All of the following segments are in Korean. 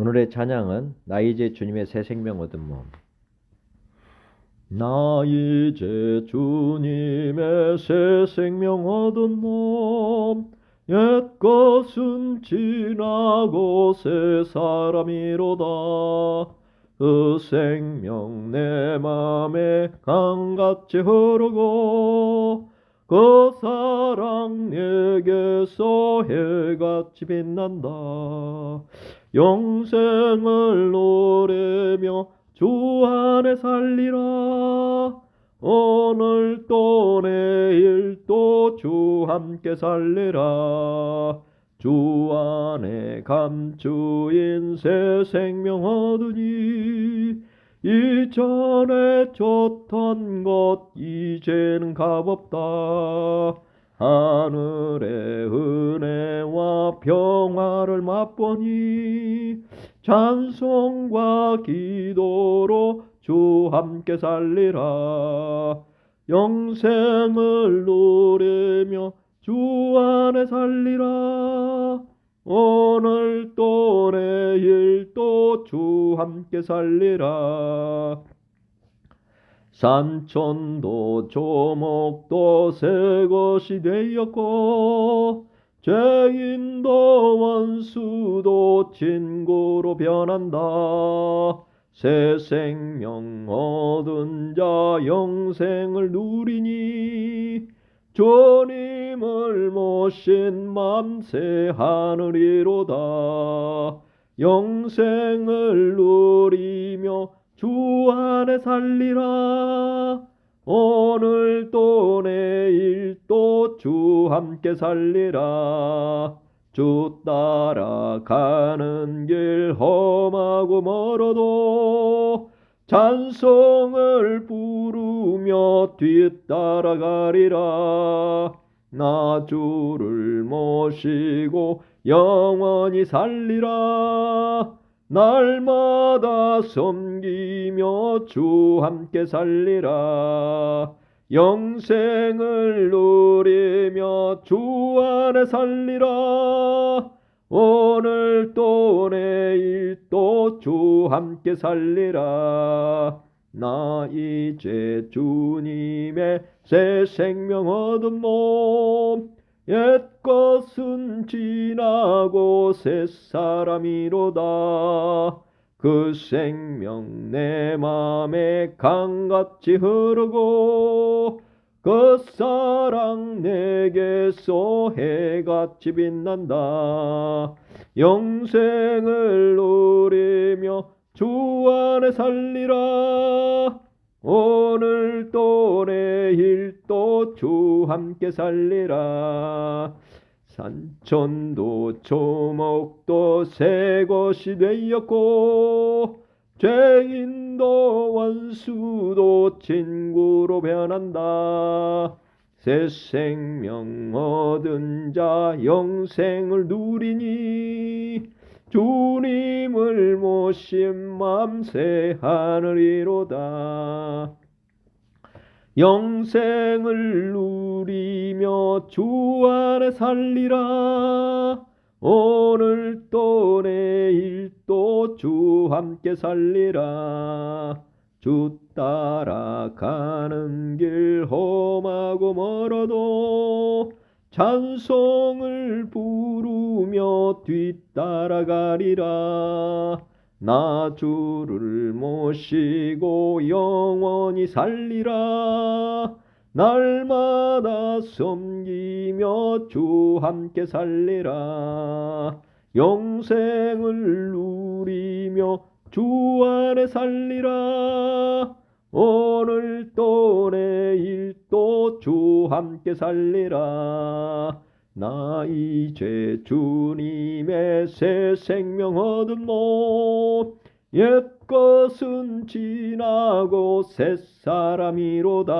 오늘의 찬양은 나 이제 주님의 새 생명 얻은 몸. 나 이제 주님의 새 생명 얻은 몸. 옛 것은 지나고 새 사람이로다. 그 생명 내 맘에 강같이 흐르고 그 사랑 내게서 해같이 빛난다. 영생을 노래며 주 안에 살리라. 오늘 또 내일 또 주 함께 살리라. 주 안에 감추인 새 생명 얻으니 이전에 좋던 것 이제는 값없다. 하늘의 은혜와 평화를 맛보니 찬송과 기도로 주 함께 살리라. 영생을 누리며 주 안에 살리라. 오늘 또 내일 또 주 함께 살리라. 산천도 조목도 새 것이 되었고 죄인도 원수도 친구로 변한다. 새 생명 얻은 자 영생을 누리니 주님을 모신 맘새 하늘이로다. 영생을 누리며 주 안에 살리라. 오늘 또 내일 또 주 함께 살리라. 주 따라가는 길 험하고 멀어도 찬송을 부르며 뒤따라가리라. 나 주를 모시고 영원히 살리라. 날마다 섬기며 주 함께 살리라. 영생을 누리며 주 안에 살리라. 오늘 또 내일 또 주 함께 살리라. 나 이제 주님의 새 생명 얻은 몸. 옛 것은 지나고 새 사람이로다. 그 생명 내 맘에 강같이 흐르고 그 사랑 내게서 해같이 빛난다. 영생을 누리며 주 안에 살리라. 오늘 또 내일 또 주 함께 살리라. 산천도 조목도 새 것이 되었고 죄인도 원수도 친구로 변한다. 새 생명 얻은 자 영생을 누리니 주님을 모신 맘새 하늘이로다. 영생을 누리며 주 안에 살리라. 오늘 또 내일 또 주 함께 살리라. 주 따라가는 길 험하고 멀어도 찬송을 부르며 뒤따라가리라. 나 주를 모시고 영원히 살리라. 날마다 섬기며 주 함께 살리라. 영생을 누리며 주 안에 살리라. 오늘 또 내일 또 주 함께 살리라. 나 이제 주님의 새 생명 얻은 몸. 옛 것은 지나고 새 사람이로다.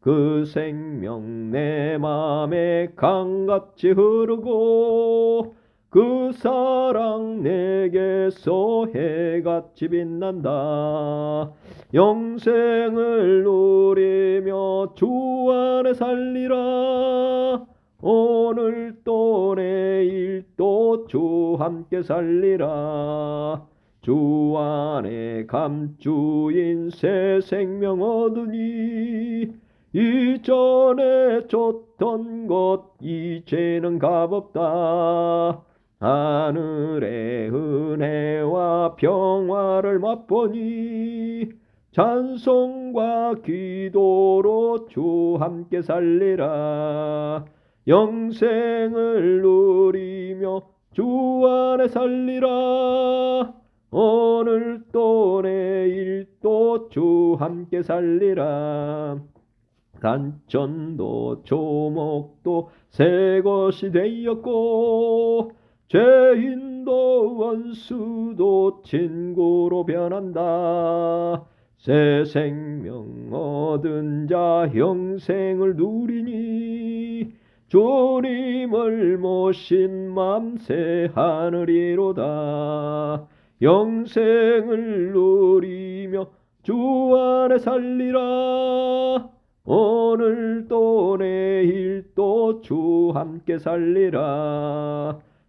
그 생명 내 맘에 강같이 흐르고 그 사랑 내게서 해같이 빛난다. 영생을 누리며 주 안에 살리라. 오늘 또 내일 또 주 함께 살리라 주 안에 감주인 새 생명 얻으니 이전에 줬던 것 이제는 값없다 하늘의 은혜와 평화를 맛보니 찬송과 기도로 주 함께 살리라. 영생을 누리며 주 안에 살리라. 오늘 또 내일 또 주 함께 살리라. 단천도 조목도 새 것이 되었고 죄인도 원수도 친구로 변한다. 새 생명 얻은 자 영생을 누리니. 주님을 모신 맘새 하늘이로다. 영생을 누리며 주 안에 살리라. 오늘 또 내일 또 주 함께 살리라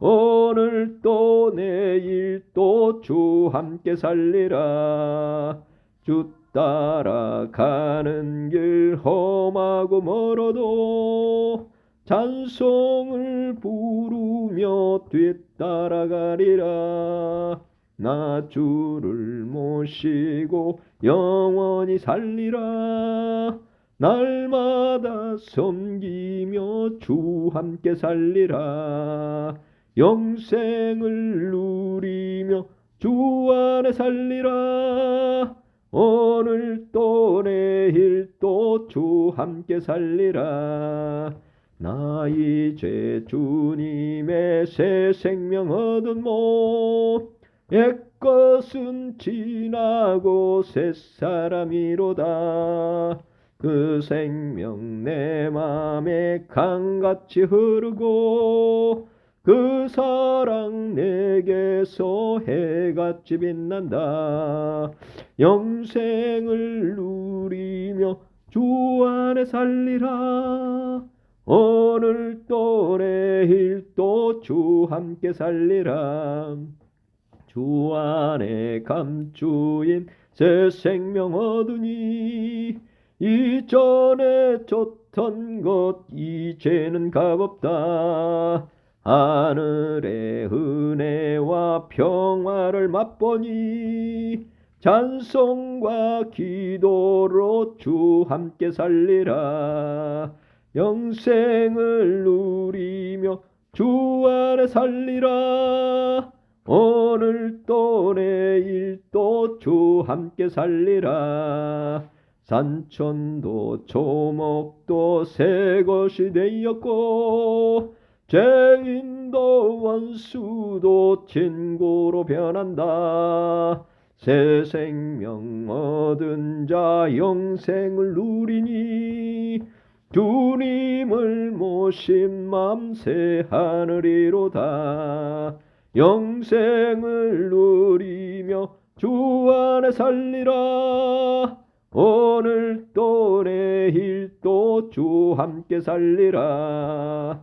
오늘 또 내일 또 주 함께 살리라. 주 따라가는 길 험하고 멀어도 찬송을 부르며 뒤따라가리라. 나 주를 모시고 영원히 살리라. 날마다 섬기며 주 함께 살리라 영생을 누리며 주 안에 살리라. 오늘 또 내일 또 주 함께 살리라. 나 이제 주님의 새 생명 얻은 몸 옛것은 지나고 새 사람이로다. 그 생명 내 맘에 강같이 흐르고 그 사랑 내게서 해같이 빛난다. 영생을 누리며 주 안에 살리라. 오늘 또 내일 또 주 함께 살리라. 주 안에 감주인 새 생명 얻으니 이전에 줬던 것 이제는 값없다 하늘의 은혜와 평화를 맛보니 찬송과 기도로 주 함께 살리라. 영생을 누리며 주 안에 살리라. 오늘 또 내일 또 주 함께 살리라. 산천도 조목도 새 것이 되었고 죄인도 원수도 친구로 변한다. 새 생명 얻은 자 영생을 누리니 주님을 모신 맘 새 하늘이로다. 영생을 누리며 주 안에 살리라. 오늘 또 내일 또 주 함께 살리라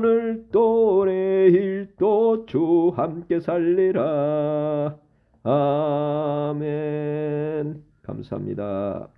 오늘 또 내일 또 주 함께 살리라 아멘 감사합니다.